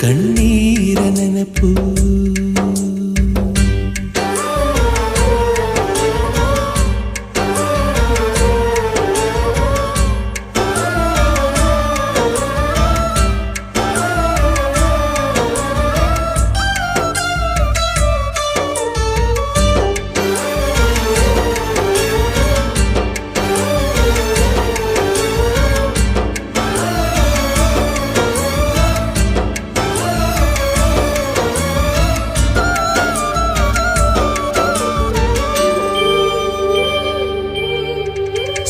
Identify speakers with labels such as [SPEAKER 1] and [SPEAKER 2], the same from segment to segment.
[SPEAKER 1] ಕಣ್ಣೀರ ನೆನಪು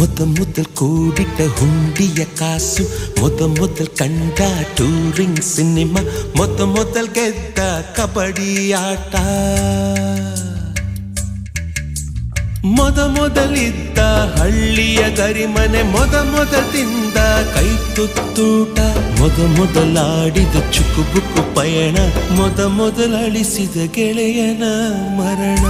[SPEAKER 1] ಮೊದಲ್ ಕೂಡಿಟ್ಟ ಹುಂಡಿಯ ಕಾಸು ಮೊದಲ್ ಕಂಡ ಟೂರಿಂಗ್ ಸಿನಿಮಾ ಮೊದಲ್ ಗೆದ್ದ ಕಬಡ್ಡಿ ಆಟ ಮೊದ ಮೊದಲಿದ್ದ ಹಳ್ಳಿಯ ಗರಿಮನೆ ಮೊದ ಮೊದಲಿಂದ ಕೈ ತುತ್ತೂಟ ಮೊದ ಮೊದಲಾಡಿದ ಪಯಣ ಮೊದ ಮೊದಲಳಿಸಿದ ಗೆಳೆಯನ ಮರಣ